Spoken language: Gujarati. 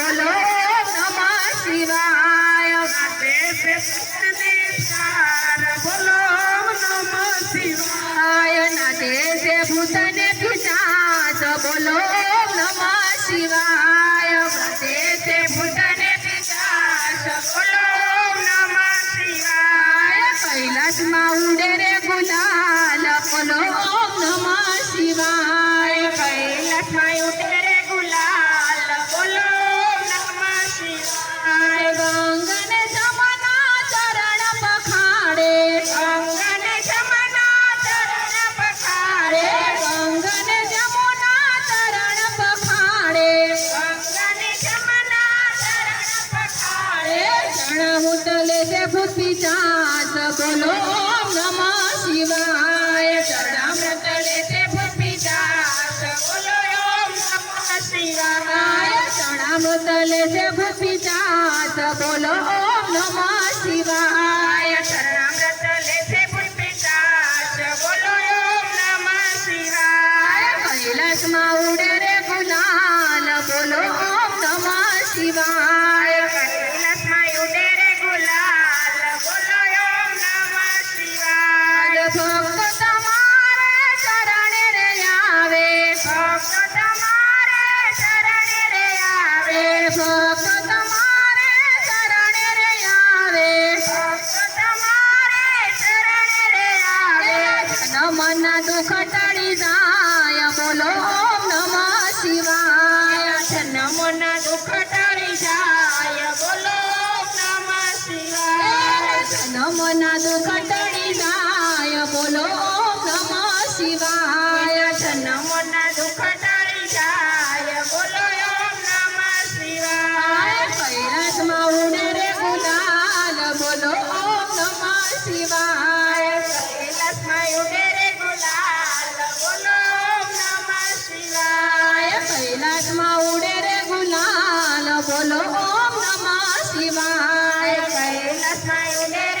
ચલો નમઃ શિવાય બોલો નમઃ શિવાય ના દેશે ભૂતને પિતાશ બોલો નમઃ શિવાય ઉડે પિચાસ બોલો નમઃ શિવાય. શિવાય. ચરણામૃત લેતે પિચાસ બોલો કૈલાસમાં ઉડે રે ગુલાલ બોલો નમઃ શિવાય. મનના દુઃખ ટળી જાય બોલો ઓમ નમઃ શિવાય. નમોના દુઃખ ટળી જાય બોલો ઓમ શિવાય. મનના દુઃખ ટળી કૈલાસમાં ઉડે રે ગુલાલ બોલો ઓમ નમઃ શિવાય કૈલાસમાં ઉડે